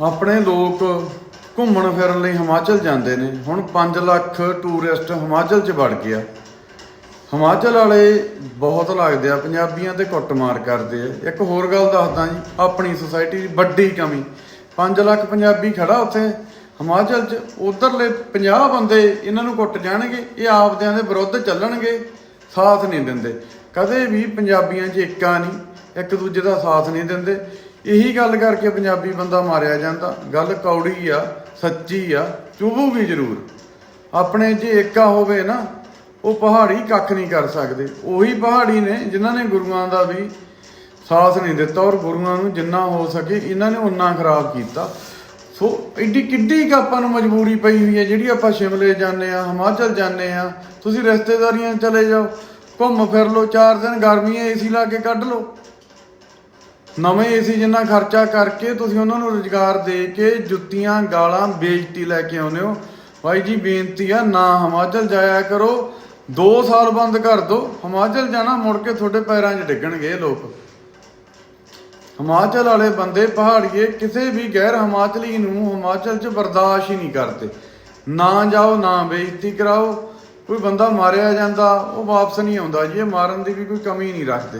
ਆਪਣੇ ਲੋਕ ਘੁੰਮਣ ਫਿਰਨ ਲਈ ਹਿਮਾਚਲ ਜਾਂਦੇ ਨੇ। ਹੁਣ 5 ਲੱਖ ਟੂਰਿਸਟ ਹਿਮਾਚਲ 'ਚ ਵੜ ਗਿਆ। ਹਿਮਾਚਲ ਵਾਲੇ ਬਹੁਤ ਲੱਗਦੇ ਆ, ਪੰਜਾਬੀਆਂ ਤੇ ਕੁੱਟਮਾਰ ਕਰਦੇ ਆ। ਇੱਕ ਹੋਰ ਗੱਲ ਦੱਸਦਾ ਜੀ, ਆਪਣੀ ਸੁਸਾਇਟੀ ਦੀ ਵੱਡੀ ਕਮੀ। 5 ਲੱਖ ਪੰਜਾਬੀ ਖੜਾ ਉੱਥੇ। ਹਿਮਾਚਲ 'ਚ ਉਧਰਲੇ 50 ਬੰਦੇ ਇਹਨਾਂ ਨੂੰ ਕੁੱਟ ਜਾਣਗੇ, ਇਹ ਆਪਦਿਆਂ ਦੇ ਵਿਰੁੱਧ ਚੱਲਣਗੇ, ਸਾਥ ਨਹੀਂ ਦਿੰਦੇ। ਕਦੇ ਵੀ ਪੰਜਾਬੀਆਂ 'ਚ ਏਕਾ ਨਹੀਂ, ਇੱਕ ਦੂਜੇ ਦਾ ਸਾਥ ਨਹੀਂ ਦਿੰਦੇ। ਇਹੀ ਗੱਲ ਕਰਕੇ ਪੰਜਾਬੀ ਬੰਦਾ ਮਾਰਿਆ ਜਾਂਦਾ। ਗੱਲ ਕੌੜੀ ਆ, ਸੱਚੀ ਆ ਚੁਭੂਗੀ ਜ਼ਰੂਰ। ਆਪਣੇ ਜੇ ਏਕਾ ਹੋਵੇ ਨਾ, ਉਹ ਪਹਾੜੀ ਕੱਖ ਨਹੀਂ ਕਰ ਸਕਦੇ। ਉਹੀ ਪਹਾੜੀ ਨੇ ਜਿਨ੍ਹਾਂ ਨੇ ਗੁਰੂਆਂ ਦਾ ਵੀ ਸਾਥ ਨਹੀਂ ਦਿੱਤਾ ਔਰ ਗੁਰੂਆਂ ਨੂੰ ਜਿੰਨਾ ਹੋ ਸਕੇ ਇਹਨਾਂ ਨੇ ਉਨਾ ਖਰਾਬ ਕੀਤਾ। ਸੋ ਐਡੀ ਕਿੱਡੀ ਕੁ ਆਪਾਂ ਨੂੰ ਮਜਬੂਰੀ ਪਈ ਹੋਈ ਹੈ, ਜਿਹੜੀ ਆਪਾਂ ਸ਼ਿਮਲੇ ਜਾਂਦੇ ਆ ਹਿਮਾਚਲ ਜਾਂਦੇ ਆ ਤੁਸੀਂ ਰਿਸ਼ਤੇਦਾਰੀਆਂ ਚਲੇ ਜਾਓ, ਘੁੰਮ ਫਿਰ ਲਓ 4 ਦਿਨ ਗਰਮੀਆਂ ਏਸੀ ਲਾ ਕੇ ਕੱਢ ਲਓ। ਨਵੇਂ ਏਸੀ ਜਿੰਨਾ ਖਰਚਾ ਕਰਕੇ ਤੁਸੀਂ ਉਹਨਾਂ ਨੂੰ ਰੁਜ਼ਗਾਰ ਦੇ ਕੇ ਜੁੱਤੀਆਂ, ਗਾਲਾਂ, ਬੇਇੱਜ਼ਤੀ ਲੈ ਕੇ ਆਉਂਦੇ ਹੋ। ਭਾਈ ਜੀ, ਬੇਨਤੀ ਆ, ਨਾ ਹਿਮਾਚਲ ਜਾਇਆ ਕਰੋ। 2 ਸਾਲ ਬੰਦ ਕਰ ਦਿਓ ਹਿਮਾਚਲ ਜਾਣਾ, ਮੁੜ ਕੇ ਤੁਹਾਡੇ ਪੈਰਾਂ 'ਚ ਡਿੱਗਣਗੇ ਇਹ ਲੋਕ। ਹਿਮਾਚਲ ਵਾਲੇ ਬੰਦੇ ਪਹਾੜੀਏ, ਕਿਸੇ ਵੀ ਗੈਰ ਹਿਮਾਚਲੀ ਨੂੰ ਹਿਮਾਚਲ 'ਚ ਬਰਦਾਸ਼ਤ ਹੀ ਨਹੀਂ ਕਰਦੇ। ਨਾ ਜਾਓ, ਨਾ ਬੇਇੱਜ਼ਤੀ ਕਰਾਓ। ਕੋਈ ਬੰਦਾ ਮਾਰਿਆ ਜਾਂਦਾ, ਉਹ ਵਾਪਸ ਨਹੀਂ ਆਉਂਦਾ ਜੀ, ਇਹ ਮਾਰਨ ਦੀ ਵੀ ਕੋਈ ਕਮੀ ਨਹੀਂ ਰੱਖਦੇ।